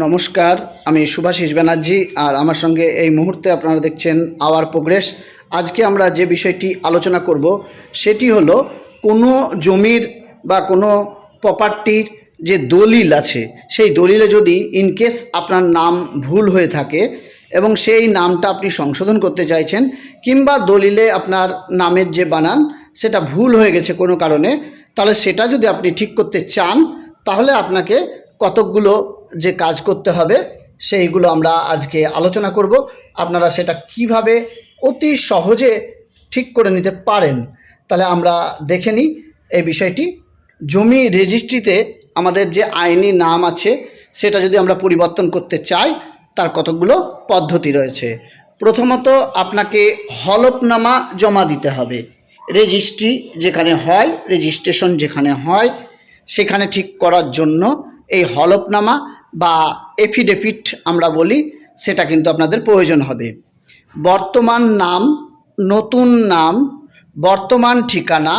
নমস্কার, আমি সুভাষিস ব্যানার্জি আর আমার সঙ্গে এই মুহূর্তে আপনারা দেখছেন আওয়ার প্রোগ্রেস। আজকে আমরা যে বিষয়টি আলোচনা করব, সেটি হলো কোনো জমির বা কোনো প্রপার্টির যে দলিল আছে, সেই দলিলে যদি ইনকেস আপনার নাম ভুল হয়ে থাকে এবং সেই নামটা আপনি সংশোধন করতে চাইছেন কিংবা দলিলে আপনার নামের যে বানান, সেটা ভুল হয়ে গেছে কোনো কারণে, তাহলে সেটা যদি আপনি ঠিক করতে চান, তাহলে আপনাকে কতকগুলো যে কাজ করতে হবে, সেইগুলো আমরা আজকে আলোচনা করব। আপনারা সেটা কীভাবে অতি সহজে ঠিক করে নিতে পারেন, তাহলে আমরা দেখে নিই এই বিষয়টি। জমি রেজিস্ট্রিতে আমাদের যে আইনি নাম আছে, সেটা যদি আমরা পরিবর্তন করতে চাই, তার কতকগুলো পদ্ধতি রয়েছে। প্রথমত আপনাকে হলফনামা জমা দিতে হবে। রেজিস্ট্রি যেখানে হয়, রেজিস্ট্রেশন যেখানে হয়, সেখানে ঠিক করার জন্য এই হলফনামা বা এফিডেভিট আমরা বলি, সেটা কিন্তু আপনাদের প্রয়োজন হবে। বর্তমান নাম, নতুন নাম, বর্তমান ঠিকানা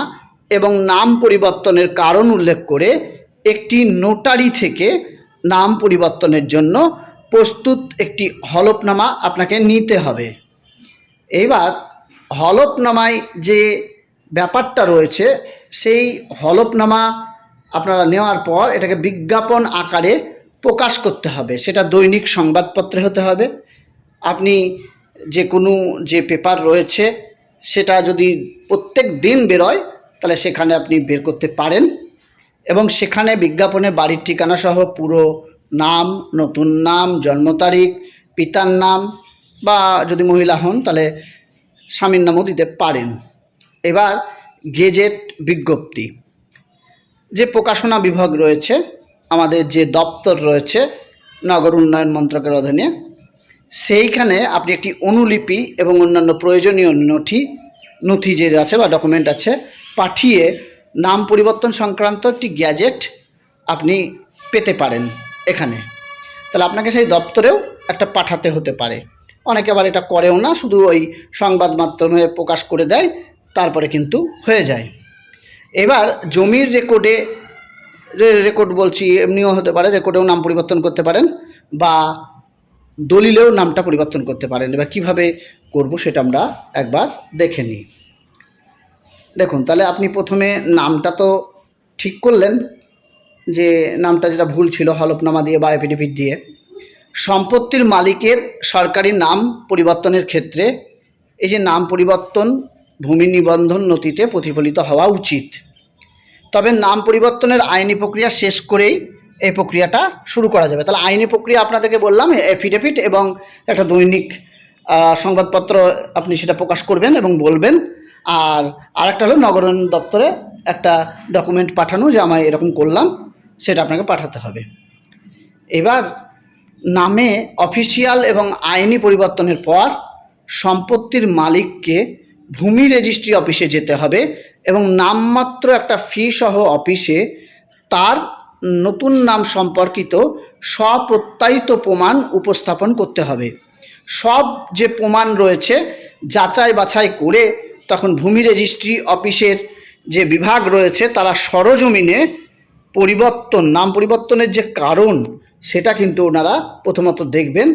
এবং নাম পরিবর্তনের কারণ উল্লেখ করে একটি নোটারি থেকে নাম পরিবর্তনের জন্য প্রস্তুত একটি হলফনামা আপনাকে নিতে হবে। এইবার হলফনামায় যে ব্যাপারটা রয়েছে, সেই হলফনামা আপনারা নেওয়ার পর এটাকে বিজ্ঞাপন আকারে প্রকাশ করতে হবে, সেটা দৈনিক সংবাদপত্রে হতে হবে। আপনি যে কোনো যে পেপার রয়েছে, সেটা যদি প্রত্যেক দিন বেরোয়, তাহলে সেখানে আপনি বের করতে পারেন। এবং সেখানে বিজ্ঞাপনে বাড়ির ঠিকানা সহ পুরো নাম, নতুন নাম, জন্ম তারিখ, পিতার নাম, বা যদি মহিলা হন, তাহলে স্বামীর নামও দিতে পারেন। এবার গেজেট বিজ্ঞপ্তি। যে প্রকাশনা বিভাগ রয়েছে আমাদের যে দপ্তর রয়েছে নগর উন্নয়ন মন্ত্রকের অধীনে, সেইখানে আপনি একটি অনুলিপি এবং অন্যান্য প্রয়োজনীয় নথি নথি যে আছে বা ডকুমেন্ট আছে, পাঠিয়ে নাম পরিবর্তন সংক্রান্ত একটি গ্যাজেট আপনি পেতে পারেন এখানে। তাহলে আপনাকে সেই দপ্তরেও একটা পাঠাতে হতে পারে। অনেকে আবার এটা করেও না, শুধু ওই সংবাদ মাধ্যমে প্রকাশ করে দেয়, তারপরে কিন্তু হয়ে যায়। এবার জমির রেকর্ডে রেকর্ড বলছি, এমনিও হতে পারে রেকর্ডেও নাম পরিবর্তন করতে পারেন বা দলিলেও নামটা পরিবর্তন করতে পারেন। এবার কীভাবে করব সেটা আমরা একবার দেখে নিই। দেখুন, তাহলে আপনি প্রথমে নামটা তো ঠিক করলেন যে নামটা যেটা ভুল ছিল, হলফনামা দিয়ে বা এফিডেভিট দিয়ে। সম্পত্তির মালিকের সরকারি নাম পরিবর্তনের ক্ষেত্রে এই যে নাম পরিবর্তন, ভূমি নিবন্ধন নথিতে প্রতিফলিত হওয়া উচিত। তবে নাম পরিবর্তনের আইনি প্রক্রিয়া শেষ করেই এই প্রক্রিয়াটা শুরু করা যাবে। তাহলে আইনি প্রক্রিয়া আপনাদেরকে বললাম এফিডেভিট এবং একটা দৈনিক সংবাদপত্র আপনি সেটা প্রকাশ করবেন এবং বলবেন। আর আরেকটা হলো নগরায়ণ দপ্তরে একটা ডকুমেন্ট পাঠানো যে আমি এরকম করলাম, সেটা আপনাকে পাঠাতে হবে। এবার নামে অফিসিয়াল এবং আইনি পরিবর্তনের পর সম্পত্তির মালিককে ভূমি রেজিস্ট্রি অফিসে যেতে হবে। এবং নামমাত্র একটা ফি সহ অফিসে তার নতুন নাম সম্পর্কিত স্বপ্রত্যায়িত প্রমাণ উপস্থাপন করতে হবে। সব যে প্রমাণ রয়েছে যাচাই বাছাই করে তখন ভূমি রেজিস্ট্রি অফিসের যে বিভাগ রয়েছে তারা সরজমিনে পরিবর্তন, নাম পরিবর্তনের যে কারণ সেটা কিন্তু ওনারা প্রথমত দেখবেন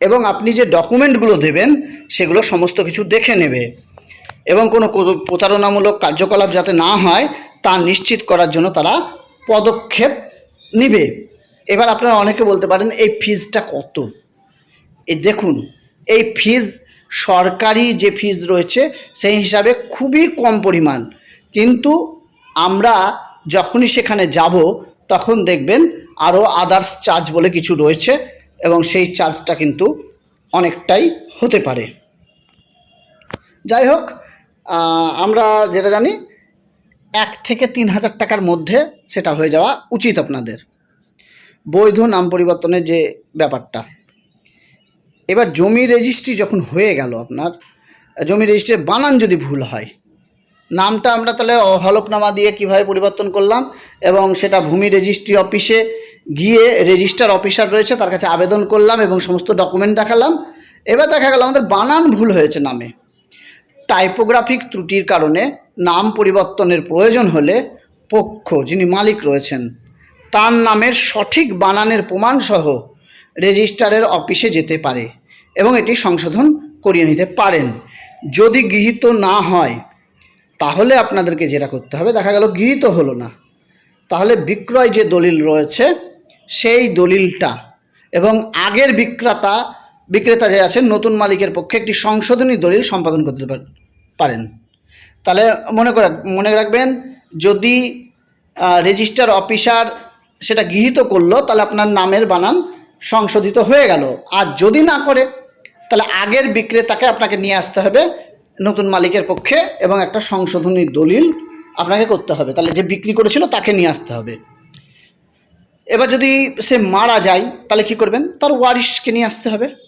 এবং আপনি যে ডকুমেন্টগুলো দেবেন সেগুলো সমস্ত কিছু দেখে নেবে। এবং কোনো প্রতারণামূলক কার্যকলাপ যাতে না হয়, তা নিশ্চিত করার জন্য তারা পদক্ষেপ নিবে। এবার আপনারা অনেকে বলতে পারেন, এই ফিজটা কত? এই দেখুন, এই ফিজ সরকারি যে ফিজ রয়েছে, সেই হিসাবে খুবই কম পরিমাণ। কিন্তু আমরা যখনই সেখানে যাব, তখন দেখবেন আরও আদার্স চার্জ বলে কিছু রয়েছে এবং সেই চার্জটা কিন্তু অনেকটাই হতে পারে। যাই হোক আমরা যেটা জানি, এক থেকে তিন হাজার টাকার মধ্যে সেটা হয়ে যাওয়া উচিত আপনাদের। বৈধ নাম পরিবর্তনের যে ব্যাপারটা। এবার জমি রেজিস্ট্রি যখন হয়ে গেল আপনার, জমি রেজিস্ট্রির বানান যদি ভুল হয়, নামটা আমরা তাহলে হলফনামা দিয়ে কীভাবে পরিবর্তন করলাম এবং সেটা ভূমি রেজিস্ট্রি অফিসে গিয়ে রেজিস্টার অফিসার রয়েছে, তার কাছে আবেদন করলাম এবং সমস্ত ডকুমেন্ট দেখালাম। এবার দেখা গেল আমাদের বানান ভুল হয়েছে নামে। টাইপোগ্রাফিক ত্রুটির কারণে নাম পরিবর্তনের প্রয়োজন হলে পক্ষ, যিনি মালিক রয়েছেন, তার নামের সঠিক বানানের প্রমাণসহ রেজিস্ট্রারের অফিসে যেতে পারে এবং এটি সংশোধন করিয়ে নিতে পারেন। যদি গৃহীত না হয়, তাহলে আপনাদেরকে যেটা করতে হবে, দেখা গেল গৃহীত হলো না। তাহলে বিক্রয় যে দলিল রয়েছে, সেই দলিলটা এবং আগের বিক্রেতা বিক্রেতা যে আছেন, নতুন মালিকের পক্ষে একটি সংশোধনী দলিল সম্পাদন করতে পার- পারেন। তাহলে মনে করে, মনে রাখবেন, যদি রেজিস্টার অফিসার সেটা গৃহীত করল, তাহলে আপনার নামের বানান সংশোধিত হয়ে গেল। আর যদি না করে, তাহলে আগের বিক্রেতাকে আপনাকে নিয়ে আসতে হবে নতুন মালিকের পক্ষে এবং একটা সংশোধনী দলিল আপনাকে করতে হবে। তাহলে যে বিক্রি করেছিল তাকে নিয়ে আসতে হবে। এবার যদি সে মারা যায়, তাহলে কি করবেন? তার ওয়ারিশকে নিয়ে আসতে হবে।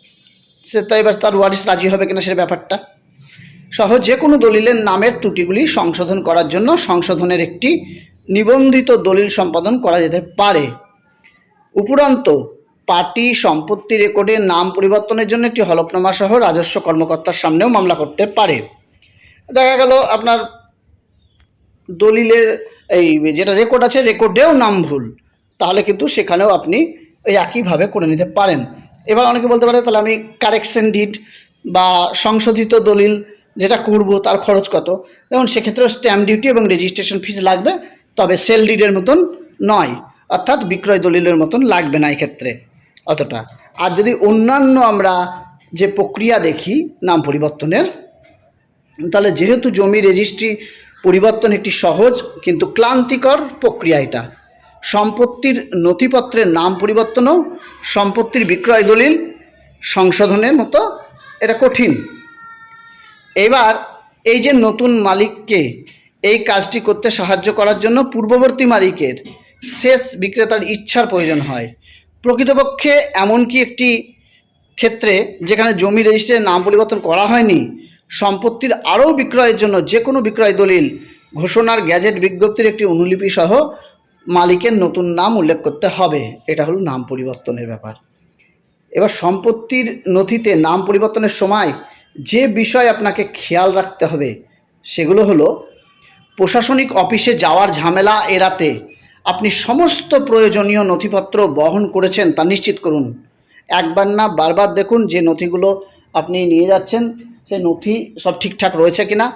সে তো এবার তার ওয়ারিস রাজি হবে কিনা সেটা ব্যাপারটা। সহ যে কোনো দলিলের নামের ত্রুটিগুলি সংশোধন করার জন্য সংশোধনের একটি নিবন্ধিত দলিল সম্পাদন করা যেতে পারে। উপরন্ত, পার্টি সম্পত্তি রেকর্ডে নাম পরিবর্তনের জন্য একটি হলফনামা সহ রাজস্ব কর্মকর্তার সামনেও মামলা করতে পারে। দেখা গেল আপনার দলিলের এই যেটা রেকর্ড আছে, রেকর্ডেও নাম ভুল। তাহলে কিন্তু সেখানেও আপনি একইভাবে করে নিতে পারেন। এবার অনেকে বলতে পারে, তাহলে আমি কারেকশন ডিড বা সংশোধিত দলিল যেটা করব তার খরচ কত? যেমন সেক্ষেত্রে স্ট্যাম্প ডিউটি এবং রেজিস্ট্রেশন ফিস লাগবে, তবে সেল ডিডের মতন নয়, অর্থাৎ বিক্রয় দলিলের মতন লাগবে না এক্ষেত্রে অতটা। আর যদি অন্যান্য আমরা যে প্রক্রিয়া দেখি, নাম পরিবর্তনের, তাহলে যেহেতু জমি রেজিস্ট্রি পরিবর্তন একটি সহজ কিন্তু ক্লান্তিকর প্রক্রিয়া এটা। সম্পত্তির নথিপত্রের নাম পরিবর্তনও, সম্পত্তির বিক্রয় দলিল সংশোধনের মতো এটা কঠিন। এবার এই যে নতুন মালিককে এই কাজটি করতে সাহায্য করার জন্য পূর্ববর্তী মালিকের শেষ বিক্রেতার ইচ্ছার প্রয়োজন হয়। প্রকৃতপক্ষে এমনকি একটি ক্ষেত্রে যেখানে জমি রেজিস্ট্রির নাম পরিবর্তন করা হয়নি, সম্পত্তির আরও বিক্রয়ের জন্য যে কোনো বিক্রয় দলিল, ঘোষণার গ্যাজেট বিজ্ঞপ্তির একটি অনুলিপি সহ মালিকের নতুন নাম উল্লেখ করতে হবে। এটা হলো নাম পরিবর্তনের ব্যাপার। এবার সম্পত্তির নথিতে নাম পরিবর্তনের সময় যে বিষয় আপনাকে খেয়াল রাখতে হবে, সেগুলো হলো প্রশাসনিক অফিসে যাওয়ার ঝামেলা এড়াতে আপনি সমস্ত প্রয়োজনীয় নথিপত্র বহন করেছেন তা নিশ্চিত করুন। একবার না বারবার দেখুন যে নথিগুলো আপনি নিয়ে যাচ্ছেন সেই নথি সব ঠিকঠাক রয়েছে কিনা,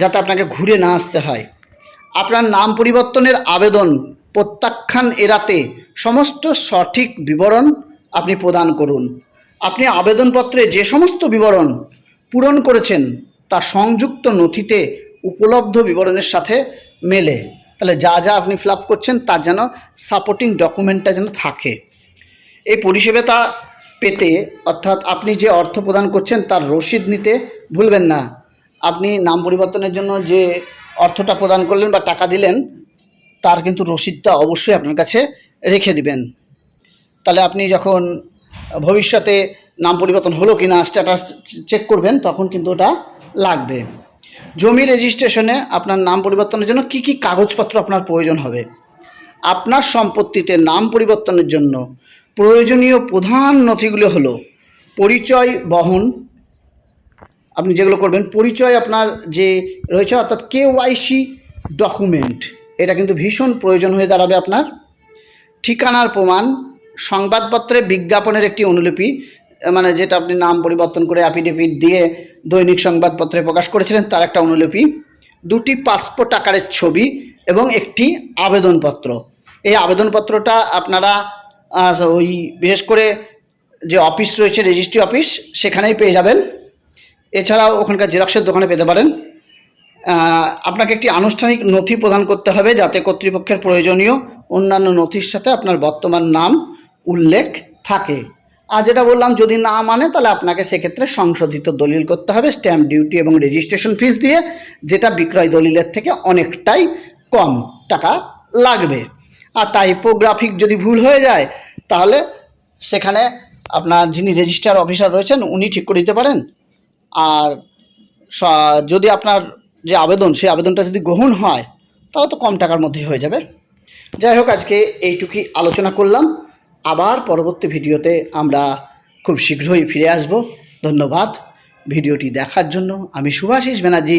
যাতে আপনাকে ঘুরে না আসতে হয়। আপনার নাম পরিবর্তনের আবেদন প্রত্যাখ্যান এড়াতে সমস্ত সঠিক বিবরণ আপনি প্রদান করুন। আপনি আবেদনপত্রে যে সমস্ত বিবরণ পূরণ করেছেন, তা সংযুক্ত নথিতে উপলব্ধ বিবরণের সাথে মেলে। তাহলে যা যা আপনি ফিল করছেন তার যেন সাপোর্টিং ডকুমেন্টটা যেন থাকে। এই পরিষেবাটা পেতে, অর্থাৎ আপনি যে অর্থ প্রদান করছেন, তার রসিদ নিতে ভুলবেন না। আপনি নাম পরিবর্তনের জন্য যে অর্থটা প্রদান করলেন বা টাকা দিলেন, তার কিন্তু রসিদটা অবশ্যই আপনার কাছে রেখে দিবেন। তাহলে আপনি যখন ভবিষ্যতে নাম পরিবর্তন হলো কি না স্ট্যাটাস চেক করবেন, তখন কিন্তু ওটা লাগবে। জমি রেজিস্ট্রেশনে আপনার নাম পরিবর্তনের জন্য কি কি কাগজপত্র আপনার প্রয়োজন হবে? আপনার সম্পত্তিতে নাম পরিবর্তনের জন্য প্রয়োজনীয় প্রধান নথিগুলো হলো পরিচয়, বহন আপনি যেগুলো করবেন, পরিচয় আপনার যে রয়েছে, অর্থাৎ কে ওয়াইসি ডকুমেন্ট, এটা কিন্তু ভীষণ প্রয়োজন হয়ে দাঁড়াবে আপনার। ঠিকানার প্রমাণ, সংবাদপত্রে বিজ্ঞাপনের একটি অনুলিপি মানে যেটা আপনি নাম পরিবর্তন করে অ্যাফিডেভিট দিয়ে দৈনিক সংবাদপত্রে প্রকাশ করেছিলেন, তার একটা অনুলিপি, দুটি পাসপোর্ট আকারের ছবি এবং একটি আবেদনপত্র। এই আবেদনপত্রটা আপনারা ওই বিশেষ করে যে অফিস রয়েছে রেজিস্ট্রি অফিস সেখানেই পেয়ে যাবেন। এছাড়াও ওখানকার জেরক্সের দোকানে পেতে পারেন। আপনাকে একটি আনুষ্ঠানিক নথি প্রদান করতে হবে যাতে কর্তৃপক্ষের প্রয়োজনীয় অন্যান্য নথির সাথে আপনার বর্তমান নাম, উল্লেখ থাকে। আর যেটা বললাম, যদি না মানে তাহলে আপনাকে সেক্ষেত্রে সংশোধিত দলিল করতে হবে, স্ট্যাম্প ডিউটি এবং রেজিস্ট্রেশন ফিস দিয়ে, যেটা বিক্রয় দলিলের থেকে অনেকটাই কম টাকা লাগবে। আর টাইপোগ্রাফিক যদি ভুল হয়ে যায়, তাহলে সেখানে আপনার যিনি রেজিস্ট্রার অফিসার রয়েছেন, উনি ঠিক করে দিতে পারেন। আর যদি আপনার যে আবেদন, সেই আবেদনটা যদি গ্রহণ হয় তাহলে তো কম টাকার মধ্যেই হয়ে যাবে। যাই হোক, আজকে এইটুকুই আলোচনা করলাম। আবার পরবর্তী ভিডিওতে আমরা খুব শীঘ্রই ফিরে আসব। ধন্যবাদ ভিডিওটি দেখার জন্য। আমি সুভাষিস ব্যানার্জি,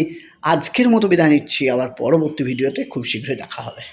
আজকের মতো বিদায় নিচ্ছি। আবার পরবর্তী ভিডিওতে খুব শীঘ্রই দেখা হবে।